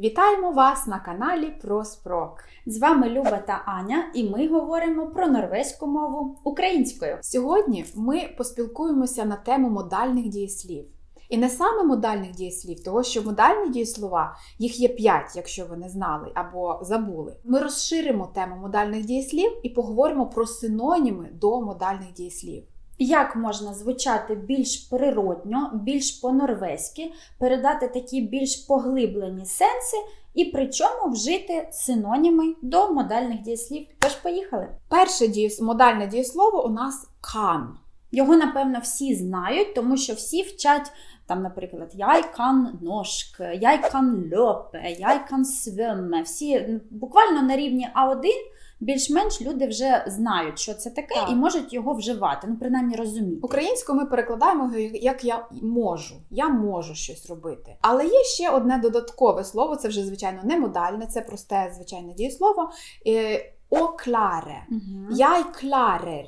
Вітаємо вас на каналі Проспрок. З вами Люба та Аня, і ми говоримо про норвезьку мову українською. Сьогодні ми поспілкуємося на тему модальних дієслів. І не саме модальних дієслів, того що модальні дієслова їх є п'ять, якщо ви не знали або забули. Ми розширимо тему модальних дієслів і поговоримо про синоніми до модальних дієслів. Як можна звучати більш природньо, більш по-норвезьки, передати такі більш поглиблені сенси, і при чому вжити синоніми до модальних дієслів? Тож поїхали. Перше дієс... модальне дієслово у нас kan. Його, напевно, всі знають, тому що всі вчать там, наприклад, «Jeg kan løpe», «Jeg kan svømme». Всі буквально на рівні А1 більш-менш люди вже знають, що це таке, Так. і можуть його вживати, ну принаймні розуміти. Українською ми перекладаємо як я можу. Я можу щось робити. Але є ще одне додаткове слово, це вже звичайно не модальне, це просте звичайне дієслово. Е, Окларе. Мгм. Я й кларер.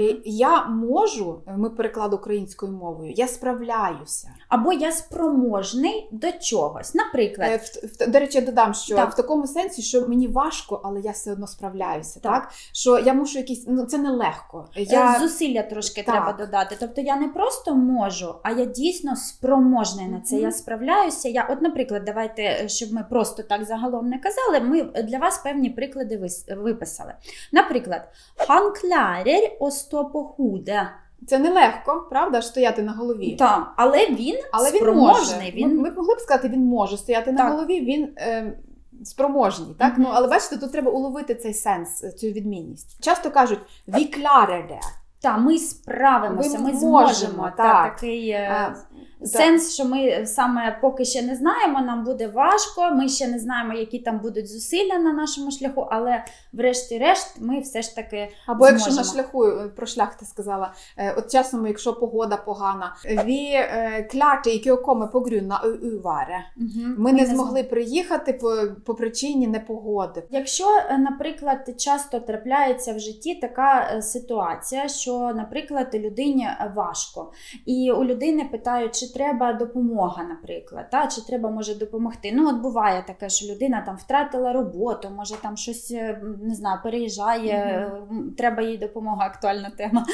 Е, Я можу, ми переклад українською мовою, я справляюся. Або я спроможний до чогось. Наприклад, Е, в- в- До речі, я додам, що Так. в такому сенсі, що мені важко, але я все одно справляюся. Так, Так. що я мушу якісь, ну це нелегко. Е, Я Зусилля трошки Так. треба додати. Тобто я не просто можу, а я дійсно спроможний на це. Я справляюся. Я, от, наприклад, давайте, е, щоб ми просто так загалом не казали, ми для вас певні приклади виписали. Наприклад, han klarer å stå på hodet. Це нелегко, правда, стояти на голові. Так, але він Але він спроможний. може. Він... Ми, могли б сказати, він може стояти на голові, він е, спроможний. Так? Мгм. Ну, але бачите, тут треба уловити цей сенс, е, цю відмінність. Часто кажуть, «ві klarer Так, ми справимося, ми, ми можемо, зможемо. Та, так. такий Е, сенс, що ми саме поки ще не знаємо, нам буде важко, ми ще не знаємо, які там будуть зусилля на нашому шляху, але врешті-решт ми все ж таки Або якщо на шляху е, про шлях ти сказала, е, от часом, якщо погода погана, «Vi е, å komme på grunn av uværet». Мгм, Ми не змо- змогли приїхати по, по причині непогоди. Якщо, е, наприклад, часто трапляється в житті така е, ситуація, що, наприклад, людині е, важко, і у людини питають, чи треба допомога, наприклад, та, чи треба може допомогти. Ну, от буває таке, що людина там втратила роботу, може там щось е, не знаю, переїжджає, е, м, треба їй допомога, актуальна тема.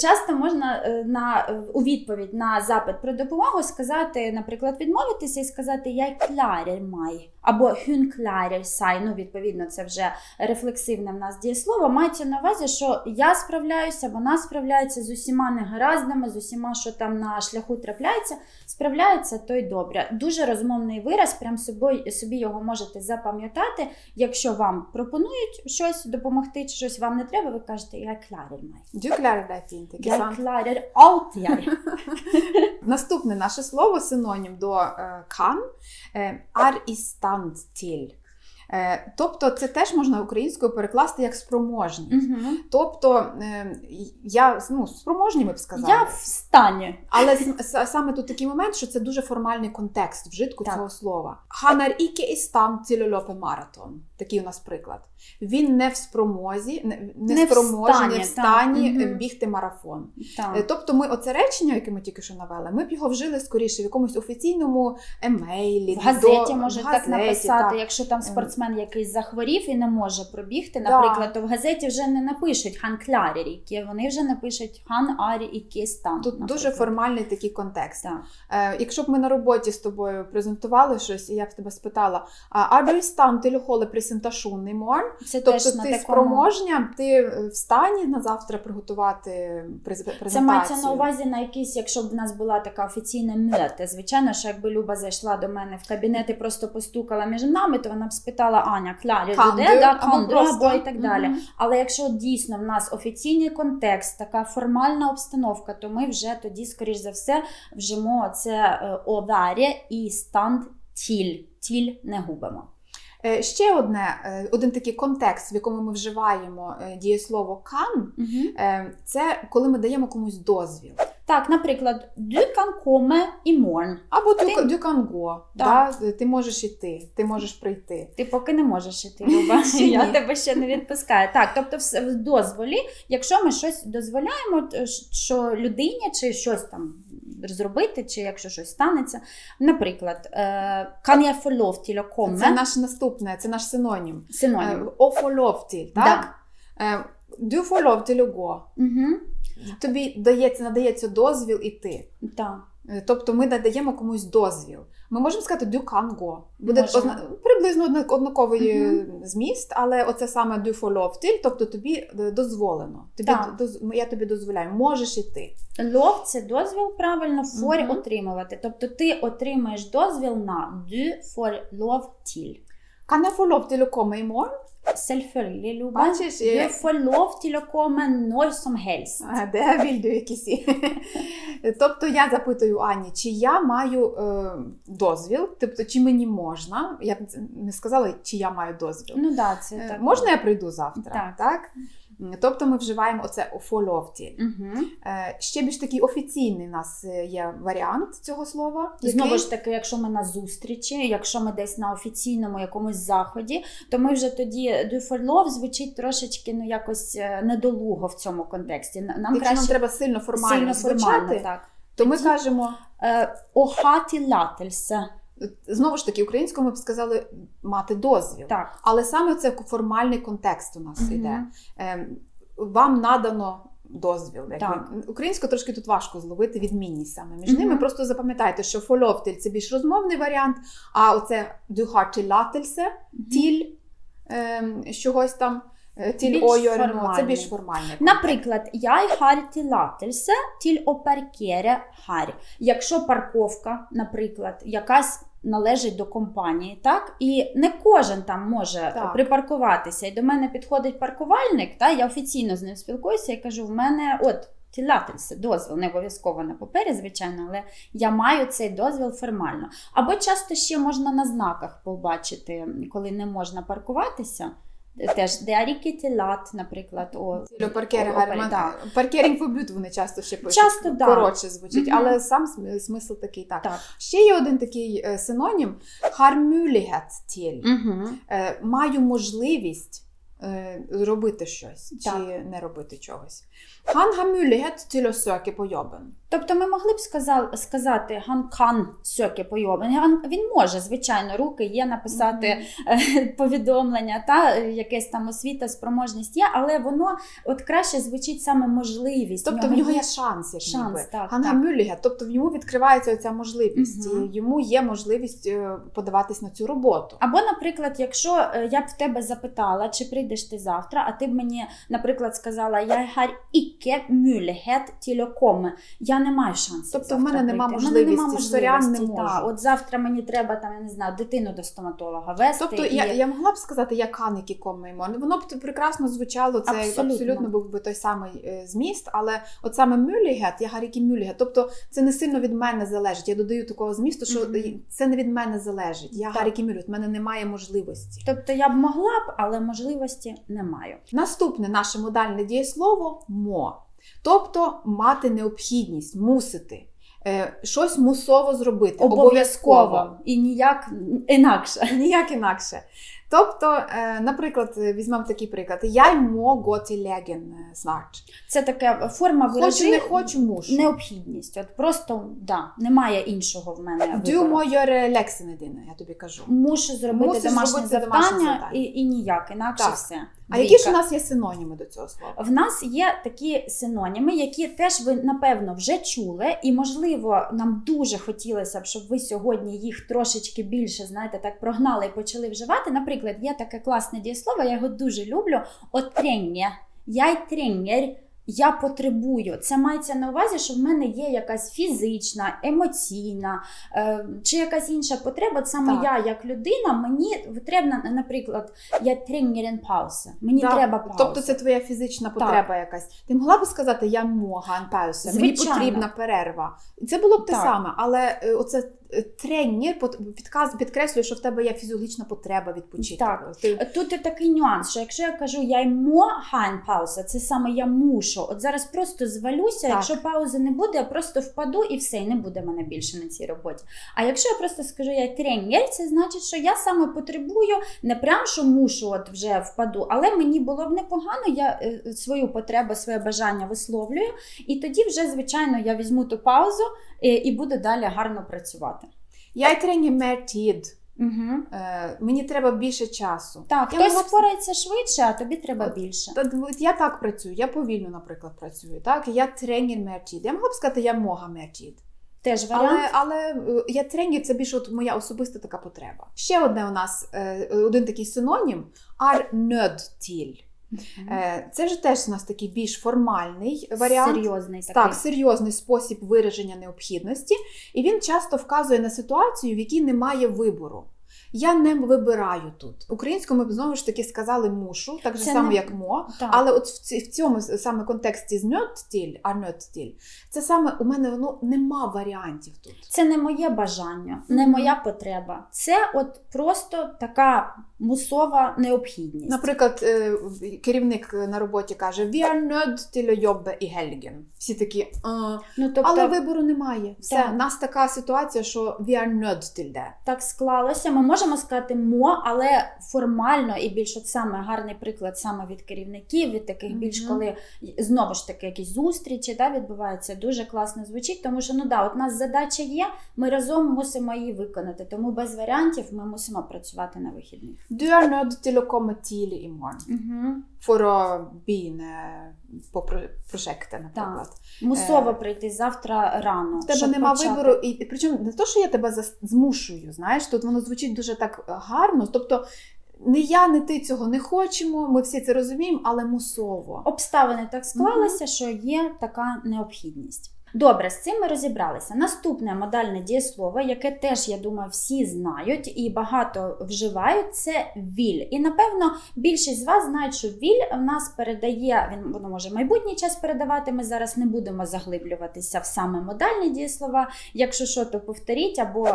Часто можна е, на, е, у відповідь на запит про допомогу сказати, наприклад, відмовитися і сказати Я klarer meg. Або hun klarer seg. Ну, відповідно, це вже рефлексивне в нас дієслово. Мається на увазі, що я справляюся, вона справляється з усіма негараздами, з усіма, що там на шляху трапляється. Справляється, то й добре. Дуже розмовний вираз, прям собі, собі його можете запам'ятати. Якщо вам пропонують щось допомогти, чи щось вам не треба, ви кажете Я klarer meg. «Du klarer deg Я alt, jeg. Наступне наше слово синонім до е, kan е, er stand. Е, Тобто це теж можна українською перекласти як спроможність. Угу. Тобто е, я ну, спроможні ми б сказали. Я в стані. Але саме тут такий момент, що це дуже формальний контекст вжитку Так. цього слова. Ханар er і стан цільольопе maraton. Такий у нас приклад. Він не в спромозі, не, не, Не в не стані, в стані так. е, бігти марафон. Так. Е, Тобто, ми оце речення, яке ми тільки що навели, ми б його вжили скоріше в якомусь офіційному емейлі. В газеті до- може в так написати, так. якщо там Ем. спортсмен якийсь захворів і не може пробігти, наприклад, то в газеті вже не напишуть хан клярі вони вже напишуть хан арі і стан. Тут наприклад. дуже формальний такий контекст. Так. Е, якщо б ми на роботі з тобою презентували щось, і я б тебе спитала, а er du i stand i morgen? Це Тобто теж ти такому... спроможня, ти в стані на завтра приготувати презентацію? Це мається на увазі на якийсь, якщо б в нас була така офіційна мета. Звичайно, що якби Люба зайшла до мене в кабінет і просто постукала між нами, то вона б спитала Аня, клярі, де, да, просто. або і так далі. Мгм. Але якщо дійсно в нас офіційний контекст, така формальна обстановка, то ми вже тоді, скоріш за все, вжимо це е, оварі і stand тіль. Тіль не губимо. Е, Ще одне, е, один такий контекст, в якому ми вживаємо е, дієслово can, е, це коли ми даємо комусь дозвіл. Так, наприклад, du kan komme i morgen. Або Ти- du, can go, Так. да? ти можеш іти, ти можеш прийти. Ти поки не можеш іти, Люба. Я тебе ще не відпускаю. Так, тобто, в дозволі, якщо ми щось дозволяємо, що людині чи щось там зробити, чи якщо щось станеться. Наприклад, е, kan få til å? Це наш наступне, це наш синонім. синонім. О få lov так? Е, Du får lov til å gå. Угу. Тобі дається, надається дозвіл іти. Так. Е, Тобто ми надаємо комусь дозвіл. Ми можемо сказати du can go. Буде озна... приблизно одна- однаковий uh-huh. зміст, але оце саме du får lov тобто тобі е, дозволено. Тобі доз- Я тобі дозволяю, можеш іти. Лов це дозвіл правильно, for uh-huh. отримувати. Тобто ти отримаєш дозвіл на du for love til. Kan jeg få lov til å komme i morgen? Selvfølgelig, Люба. Du får lov til å komme når som helst. Де вільду якісь. тобто я запитую Ані, чи я маю е, дозвіл, тобто чи мені можна? Я б не сказала, чи я маю дозвіл. Ну да, це Е, так. Можна я прийду завтра? Так. М, Тобто ми вживаємо оце офольовті. Угу. Е, Ще більш такий офіційний у нас е, є варіант цього слова. Знову ж таки, якщо ми на зустрічі, якщо ми десь на офіційному якомусь заході, то ми вже тоді do звучить трошечки ну якось е, недолуго в цьому контексті. Нам Якщо краще нам треба сильно формально сильно звучати, так. то ми кажемо Охаті лательсе. Знову ж таки, українською ми б сказали мати дозвіл. Так. Але саме це формальний контекст у нас Мгм. йде. Ем, Вам надано дозвіл. Так. Українською трошки тут важко зловити відмінність саме між Мгм. ними. Просто запам'ятайте, що фольовтель це більш розмовний варіант, а оце дюхартілательсе, тіль ем, чогось там. Е, Тіль Більш ойорно, це формальний. більш формальний. Наприклад, я tillatelse til å parkere her. Якщо парковка, наприклад, якась належить до компанії, так і не кожен там може Так. припаркуватися. І до мене підходить паркувальник, та я офіційно з ним спілкуюся і кажу: в мене от. Тілательце, дозвіл, не обов'язково на папері, звичайно, але я маю цей дозвіл формально. Або часто ще можна на знаках побачити, коли не можна паркуватися. Теж деарікітілат, наприклад, о, паркери, так. Паркерінг фобют вони часто ще пишуть. Часто, да. коротше звучить, Мгм. але сам смисл такий так. Так. Ще є один такий е, синонім тіль. Угу. Е, маю можливість е, робити щось Так. чи не робити чогось. Han har mulighet til å søke på jobben. Тобто ми могли б сказал, сказати «Han kan søke på jobben». Han- Він може, звичайно, руки є написати е, повідомлення, та е, якесь там освіта, спроможність є, але воно от краще звучить саме можливість. Тобто в нього є шанс, як шанс, ніби. так, так. har тобто в ньому відкривається ця можливість, Мгм. і йому є можливість е, подаватись на цю роботу. Або, наприклад, якщо я б в тебе запитала, чи прийдеш ти завтра, а ти б мені, наприклад, сказала, я mulighet til å komme. Я не маю шансу. Тобто в мене нема можливості, сорян, не можу. та. От завтра мені треба там, я не знаю, дитину до стоматолога вести. Тобто і... я, я могла б сказати, я каники комимо. Воно б прекрасно звучало, це абсолютно, Абсолютно. був би той самий е, зміст, але от саме мюлігет, я гарікі мюлігет. Тобто це не сильно від мене залежить. Я додаю такого змісту, що Мгм. це не від мене залежить. Я гарікі мюлігет, в мене немає можливості. Тобто я б могла б, але можливості не маю. Наступне наше модальне дієслово мо. Тобто мати необхідність, мусити. Е, щось мусово зробити. Обов'язково і ніяк інакше. Ніяк інакше. Тобто, е, наприклад, візьмемо такий приклад: Я готі леген snart. Це така форма Хочу, не хочу, мушу. необхідність. От просто да, немає іншого в мене. Du вибору. må gjøre я тобі кажу. Мушу зробити Мусиш домашнє завдання. І, і ніяк, інакше Так. все. А які ж у нас є синоніми до цього слова? В нас є такі синоніми, які теж ви напевно вже чули, і можливо нам дуже хотілося б, щоб ви сьогодні їх трошечки більше знаєте, так прогнали і почали вживати. Наприклад, є таке класне дієслово, я його дуже люблю. Отрення. Я й тренер. Я потребую. Це мається на увазі, що в мене є якась фізична, емоційна е, чи якась інша потреба. Саме Так. я, як людина, мені потрібна, наприклад, я тренерен пауса. Мені Так, треба пауза. Тобто це твоя фізична потреба якась. Ти могла б сказати, я мога пауса, мені потрібна перерва. Це було б те Так. саме, але е, оце тренер підкреслює, що в тебе є фізіологічна потреба відпочити. Так. Ти Тут і такий нюанс, що якщо я кажу я ймо хан пауза, це саме я мушу. От зараз просто звалюся, Так. якщо паузи не буде, я просто впаду і все, і не буде мене більше на цій роботі. А якщо я просто скажу я тренер, це значить, що я саме потребую, не прям що мушу, от вже впаду, але мені було б непогано, я е, свою потребу, своє бажання висловлюю, і тоді вже, звичайно, я візьму ту паузу е, і буду далі гарно працювати. я тренер мертід. Угу. Е, мені треба більше часу. Так, Я хтось впорається швидше, а тобі треба От, більше. Та, от я так працюю, я повільно, наприклад, працюю. Так? Я тренер мертід. Я могла б сказати, я мога мертід. Теж варіант. Але, але я тренер це більше от моя особиста така потреба. Ще одне у нас е, один такий синонім ар тіль. Е, Це ж теж у нас такий більш формальний варіант. Серйозний такий. Так, серйозний спосіб вираження необхідності, і він часто вказує на ситуацію, в якій немає вибору. Я не вибираю тут. Українською ми б знову ж таки сказали мушу, так же само, не- як мо. Так. Але от в, ці- в цьому саме контексті з ньоттіль, а ньоттіль, це саме у мене ну, нема варіантів тут. Це не моє бажання, не моя потреба. Це от просто така мусова необхідність. Наприклад, е, керівник на роботі каже: «We are not till jobbe i helgen». Всі такі, «Е, ну, тобто, але вибору немає. Все, Так. у нас така ситуація, що we are not так склалося. Ми можемо сказати мо, але формально і більш саме гарний приклад саме від керівників, від таких більш коли знову ж таки якісь зустрічі да, відбуваються, дуже класно звучить, тому що ну да, от у нас задача є, ми разом мусимо її виконати. Тому без варіантів ми мусимо працювати на вихідних. Du er nødt til å komme tidlig i morgen Угу. for å begynne på prosjektet, наприклад. Мусово Е, прийти завтра рано. В тебе нема почати. вибору, і причому не то, що я тебе змушую, знаєш, тут воно звучить дуже так е, гарно. Тобто, не я, не ти цього не хочемо, ми всі це розуміємо, але мусово. Обставини так склалися, що є така необхідність. Добре, з цим ми розібралися. Наступне модальне дієслово, яке теж, я думаю, всі знають і багато вживають, це віль. І напевно більшість з вас знають, що віль в нас передає, він воно може майбутній час передавати. Ми зараз не будемо заглиблюватися в саме модальні дієслова. Якщо що, то повторіть або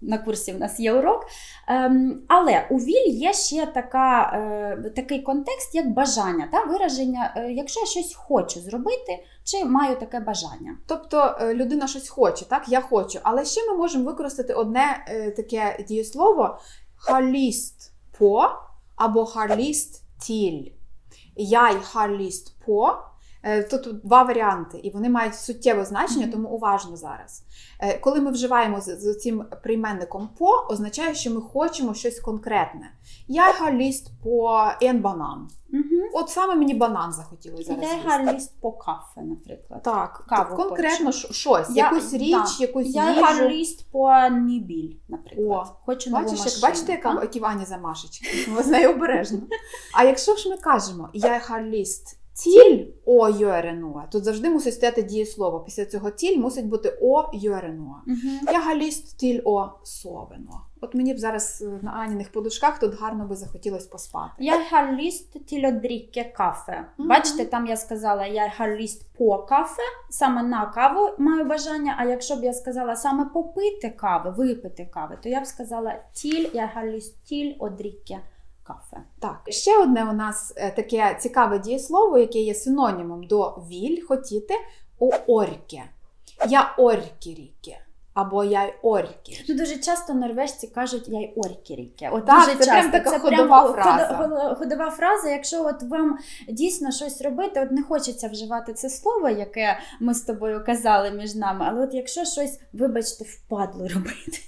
на курсі в нас є урок. Ем, але у віль є ще така, е, такий контекст, як бажання, та вираження, е, якщо я щось хочу зробити, чи маю таке бажання. Тобто е, людина щось хоче, так? Я хочу. Але ще ми можемо використати одне е, таке дієслово халіст по або харліст тіль. Я й харліст по. Е, Тут два варіанти, і вони мають суттєве значення, тому уважно зараз. Е, Коли ми вживаємо з, цим прийменником по, означає, що ми хочемо щось конкретне. Я халіст по ен банан. Угу. От саме мені банан захотілося зараз. Я з'їсти. гарліст по кафе, наприклад. Так, Каву конкретно ш- щось, Я- якусь річ, так. якусь Я їжу. по нібіль, наприклад. О, Хочу нову Бачиш, як бачите, яка які замашечки? Ми з нею обережно. А якщо ж ми кажемо я харліст тіль о йоренуа, тут завжди мусить стояти дієслово. Після цього тіль мусить бути о йоренуа. Мгм. Я галіст тіль о совено. От мені б зараз е, на Аніних подушках тут гарно би захотілося поспати. Я гарліст till å кафе. Мгм. Бачите, там я сказала я гарліст по кафе, саме на каву маю бажання. А якщо б я сказала саме попити кави, випити кави, то я б сказала тіль, я гарліст тіль drikke кафе. Так, ще одне у нас е, таке цікаве дієслово, яке є синонімом до віль, хотіти у орке. Я оркіріке. Або я й оркі. Ну, дуже часто норвежці кажуть я й оркіріке. От Так, дуже це прям часто. така ходова ход- фраза. ходова фраза. Якщо от вам дійсно щось робити, от не хочеться вживати це слово, яке ми з тобою казали між нами, але от якщо щось, вибачте, впадло робити.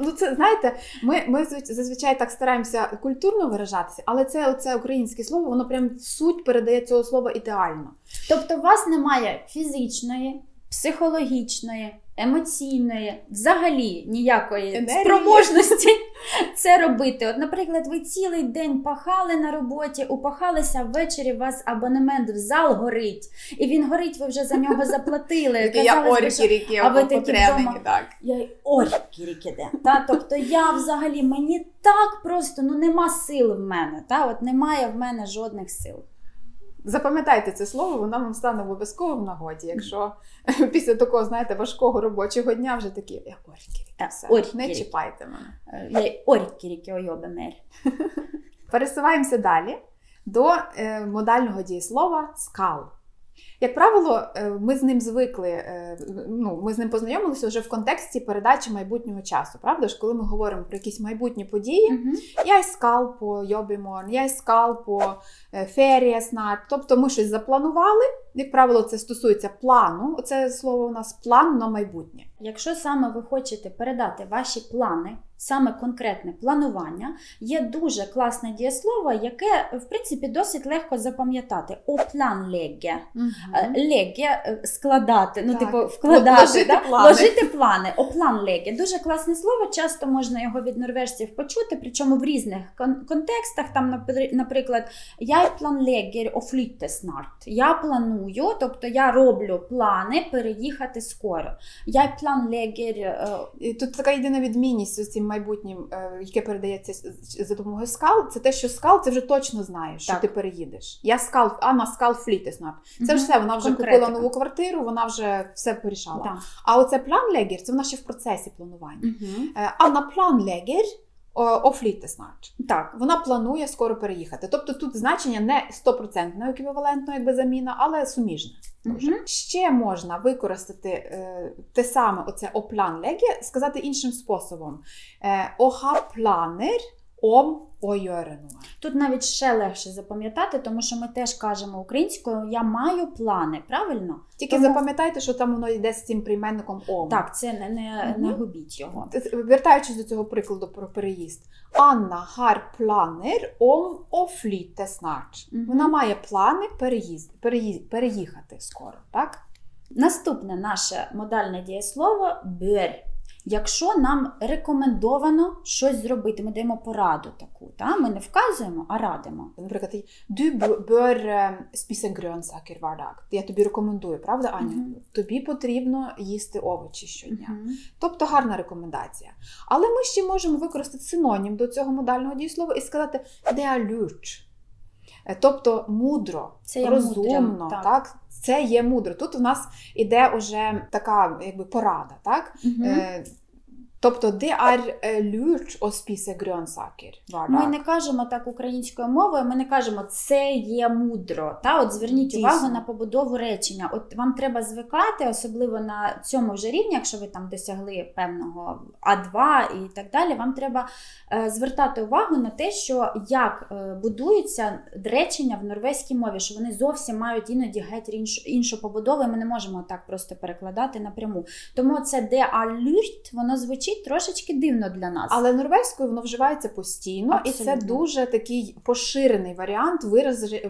Ну, це знаєте, ми, ми зазвичай так стараємося культурно виражатися, але це оце українське слово, воно прям суть передає цього слова ідеально. Тобто, у вас немає фізичної, психологічної, емоційної, взагалі ніякої Енергії. спроможності це робити. От, наприклад, ви цілий день пахали на роботі, упахалися ввечері, у вас абонемент в зал горить, і він горить, ви вже за нього заплатили. Я що оркіріке, а ви такі вдома. так. Я й оркірікіде. Та? Тобто я взагалі мені так просто ну нема сил в мене. Та? От немає в мене жодних сил. Запам'ятайте це слово, воно вам стане обов'язково в нагоді. Якщо після такого, знаєте, важкого робочого дня вже такі я оркіріки, Е, не чіпайте мене. Е, å jobbe mer. Пересуваємося далі до е, модального дієслова скал. Як правило, ми з ним звикли, ну, ми з ним познайомилися вже в контексті передачі майбутнього часу. Правда ж, коли ми говоримо про якісь майбутні події, Мгм. я скал по Йобіморн, я й скал по ферія снарт. Тобто ми щось запланували. Як правило, це стосується плану. Оце слово у нас план на майбутнє. Якщо саме ви хочете передати ваші плани, саме конкретне планування, є дуже класне дієслово, яке в принципі досить легко запам'ятати. Опlanlegge. Е, Леге е, складати, ну Так. типу вкладати, Ложити да? плани. ложити плани. Опланлеге. Дуже класне слово. Часто можна його від норвежців почути, причому в різних кон- контекстах. Там, наприклад, я планлегер о snart. Я планую, тобто я роблю плани переїхати скоро. Я планлегер. е, тут така єдина відмінність з цим майбутнім, е, яке передається за допомогою скал, це те, що скал це вже точно знаєш, що Так. ти переїдеш. Я скал, Анна скал флітеснар. Це Мгм. ж все, вона вже Конкретика. купила нову квартиру, вона вже все порішала. да. А оце планлегер, це вона ще в процесі планування. Мгм. Е, Анна планлегер о флітеснар. Так. Вона планує скоро переїхати. Тобто тут значення не 100% еквівалентно, якби заміна, але суміжне. Мгм. Ще можна використати е, те саме, оце опланлеге, сказати іншим способом. Е, Оха планер ом ойорену. Тут навіть ще легше запам'ятати, тому що ми теж кажемо українською я маю плани, правильно? Тільки Тому- запам'ятайте, що там воно йде з цим прийменником ом. Так, це не, не, не губіть його. Вертаючись до цього прикладу про переїзд. Анна om å flytte snart. Мгм. Вона має плани переїзд, переїзд, переїхати скоро, так? Наступне наше модальне дієслово бер. Якщо нам рекомендовано щось зробити, ми даємо пораду таку, та? ми не вказуємо, а радимо. Наприклад, du eh, spise grønnsaker hver dag. Я тобі рекомендую, правда, Аня? Мгм. Тобі потрібно їсти овочі щодня. Мгм. Тобто гарна рекомендація. Але ми ще можемо використати синонім до цього модального дієслова і сказати «det er lurt». Е, Тобто мудро, Це є розумно, мудрим, так. так. це є мудро. Тут у нас іде уже така якби порада, так? Мгм. Тобто, det er lurt å spise grønnsaker hver Ми не кажемо так українською мовою, ми не кажемо це є мудро. Та от зверніть Дійсно. увагу на побудову речення. От вам треба звикати, особливо на цьому вже рівні, якщо ви там досягли певного А2 і так далі. Вам треба е, звертати увагу на те, що як е, будуються речення в норвезькій мові, що вони зовсім мають іноді геть іншу, іншу побудову, і ми не можемо так просто перекладати напряму. Тому це де алюрт, воно звучить трошечки дивно для нас. Але норвезькою воно вживається постійно, і це дуже такий поширений варіант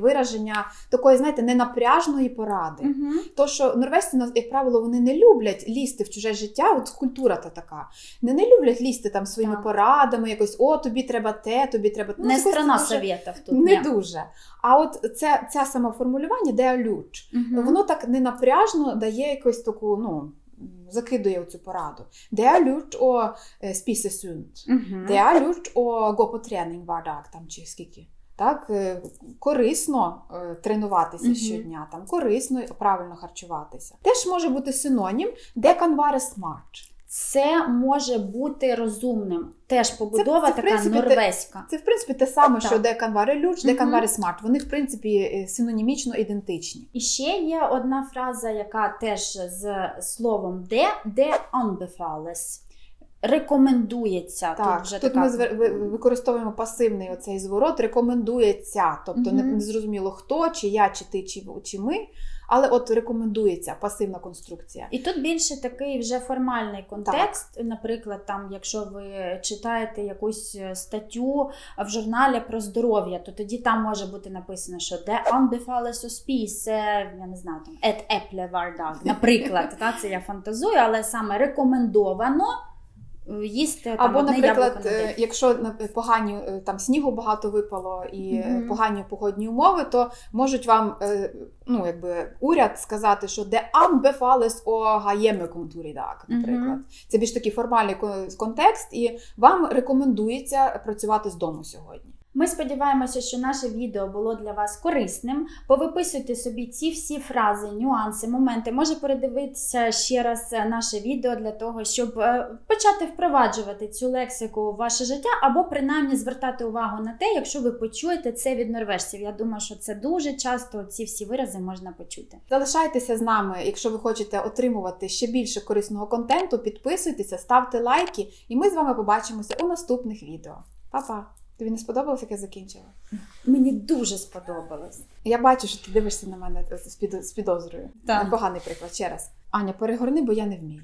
вираження такої, знаєте, ненапряжної поради. Мгм. То, що норвежці, на- як правило, вони не люблять лізти в чуже життя, от культура та така. Не, не люблять лізти там своїми Так. порадами, якось о, тобі треба те, тобі треба Не якось це страна советів тут. Не ні. дуже. А от це, це саме формулювання, де люч, Мгм. воно так ненапряжно дає якусь таку, ну, закидує цю пораду. О е. Det er lurt å gå på trening hver dag, там чи скільки. Так, е, корисно тренуватися тренуватися Мгм. щодня, там корисно правильно харчуватися. Теж може бути синонім, де канвари smart. Це може бути розумним. Теж побудова це, в така принципі, норвезька. Це в принципі те саме, Так. що де være lurt, де Мгм. være. Вони в принципі е, синонімічно ідентичні. І ще є одна фраза, яка теж з словом де, де anbefales. Рекомендується. Так, тут вже тут така... ми використовуємо пасивний оцей зворот, рекомендується. Тобто не, Мгм. не зрозуміло хто, чи я, чи ти, чи, чи ми. Але от рекомендується пасивна конструкція. І тут більше такий вже формальний контекст. Наприклад, там, якщо ви читаєте якусь е, статтю в журналі про здоров'я, то тоді там може бути написано, що де å spise, я не знаю, там eple hver dag, наприклад. Та, це я фантазую, але саме рекомендовано їсти там, Або, одне наприклад, яблуко на е, день. якщо на- погані е, там снігу багато випало і е, Мгм. погані погодні умови, то можуть вам е, ну, якби, уряд сказати, що де анбефалес о i dag, наприклад. Це більш такий формальний ко- контекст, і вам рекомендується працювати з дому сьогодні. Ми сподіваємося, що наше відео було для вас корисним. Повиписуйте собі ці всі фрази, нюанси, моменти. Може передивитися ще раз е, наше відео для того, щоб е, почати впроваджувати цю лексику в ваше життя, або принаймні звертати увагу на те, якщо ви почуєте це від норвежців. Я думаю, що це дуже часто ці всі вирази можна почути. Залишайтеся з нами, якщо ви хочете отримувати ще більше корисного контенту. Підписуйтеся, ставте лайки, і ми з вами побачимося у наступних відео. Па-па! Тобі не сподобалось, як я закінчила? Мені дуже сподобалось. Я бачу, що ти дивишся на мене з під- з підозрою. Так. Непоганий приклад ще раз. Аня, перегорни, бо я не вмію.